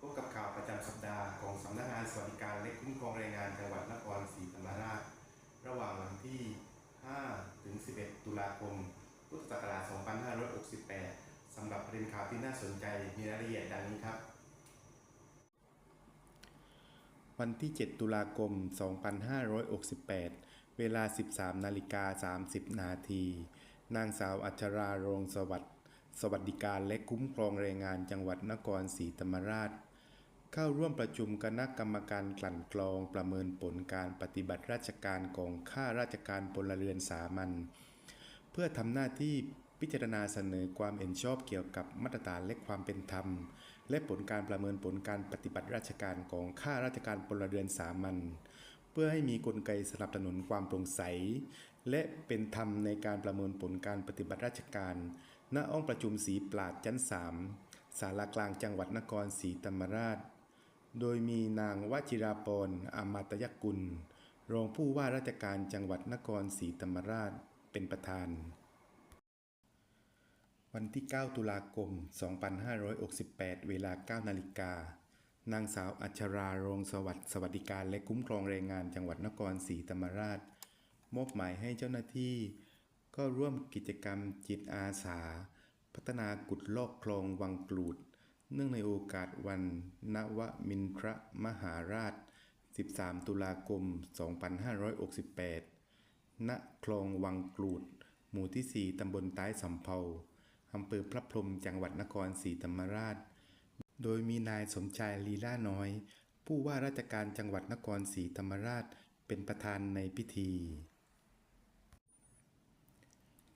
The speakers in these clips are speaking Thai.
พบกับข่าวประจำสัปดาห์ของสำนักงานสวัสดิการและคุ้มครองแรงงานจังหวัดนครศรีธรรมราช ระหว่างวันที่ 5 ถึง 11 ตุลาคม พุทธศักราช 2568 สำหรับประเด็นข่าวที่น่าสนใจมีรายละเอียดดังนี้ครับ วันที่ 7 ตุลาคม 2568 เวลา 13 นาฬิกา 30 นาที นางสาวอัชราโรงสวัสดิ์ สวัสดิการและคุ้มครองแรงงานจังหวัดนครศรีธรรมราช เข้าร่วมประชุมคณะกรรมการกลั่นกรองประเมินผลการปฏิบัติราชการของข้าราชการพลเรือนสามัญเพื่อทำหน้าที่พิจารณาเสนอความเห็นชอบเกี่ยวกับมาตรฐานและความเป็นธรรม และผลการประเมินผลการปฏิบัติราชการของข้าราชการพลเรือนสามัญเพื่อให้มีกลไกสนับสนุนความโปร่งใส และเป็นธรรมในการประเมินผลการปฏิบัติราชการ ณห้องประชุมสีปราดชั้นสามศาลากลางจังหวัดนครศรีธรรมราช โดยมีนางวชิราพรอามาตยกุล รองผู้ว่าราชการจังหวัดนครศรีธรรมราชเป็นประธาน วันที่ 9 ตุลาคม 2568 เวลา 9 นาฬิกานางสาวอัชราโรงสวัสดิ์สวัสดิการและคุ้มครองแรงงานจังหวัดนครศรีธรรมราช มอบหมายให้เจ้าหน้าที่ ก็ร่วมกิจกรรมจิตอาสา พัฒนากุดลอกคลองวังกลูด เนื่องในโอกาสวัน นวมินทรมหาราช 13 ตุลาคม 2568 ณ คลองวังกลูด หมู่ที่ 4 ตำบลใต้สำเภาอำเภอพระพรหมจังหวัดนครศรีธรรมราช โดยมีนายสมชายลีลาน้อย ผู้ว่าราชการจังหวัดนครศรีธรรมราชเป็นประธานในพิธี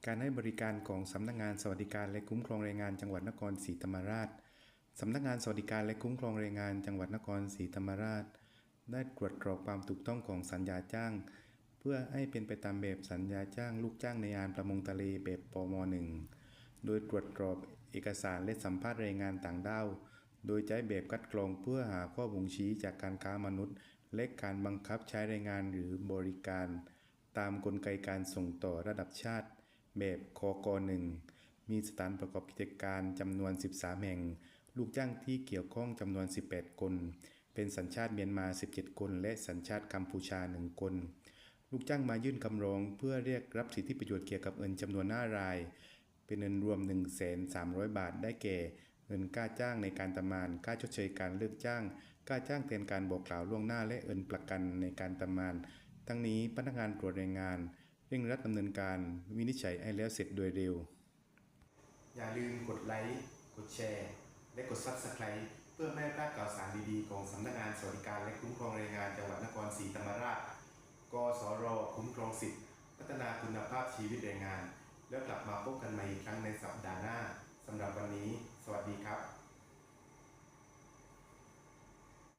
การให้บริการของสำนักงานสวัสดิการและคุ้มครองแรงงานจังหวัดนครศรีธรรมราชสำนักงานสวัสดิการและคุ้มครองแรงงานจังหวัดนครศรีธรรมราช ได้ตรวจสอบความถูกต้องของสัญญาจ้าง เพื่อให้เป็นไปตามแบบสัญญาจ้างลูกจ้างในงานประมงทะเลแบบปม .1 โดยตรวจสอบเอกสารและสัมภาษณ์แรงงานต่างด้าว โดยใช้แบบคัดกรองเพื่อหาข้อบ่งชี้จากการค้ามนุษย์ และการบังคับใช้แรงงานหรือบริการ ตามกลไกการส่งต่อระดับชาติ แบบคอก1มีสถานประกอบกิจการจำนวน 13 แห่ง ลูกจ้างที่เกี่ยวข้องจำนวน 18 คน เป็นสัญชาติเมียนมา 17 คน และสัญชาติกัมพูชา 1 คน ลูกจ้างมายื่นคำร้องเพื่อเรียกรับสิทธิประโยชน์เกี่ยวกับเงินจำนวน5ราย เป็นเงินรวม 1,300 บาทได้แก่ เงินค่าจ้างในการทำงาน ค่าชดเชยการเลิกจ้าง ค่าจ้างแทนการบอกกล่าวล่วงหน้าและเงินประกันในการทำงาน ทั้งนี้พนักงานตรวจแรงงาน เร่งรัดดำเนินการวินิจฉัยให้แล้วเสร็จโดยเร็ว อย่าลืมกดไลค์ กดแชร์ และกด Subscribe เพื่อไม่ให้พลาดข่าวสารดีๆ ของสำนักงานสวัสดิการและคุ้มครองแรงงานจังหวัดนครศรีธรรมราช กสรคุ้มครองสิทธิพัฒนาคุณภาพชีวิตแรงงาน แล้วกลับมาพบกันใหม่อีกครั้งในสัปดาห์หน้าสำหรับวันนี้ สวัสดีครับ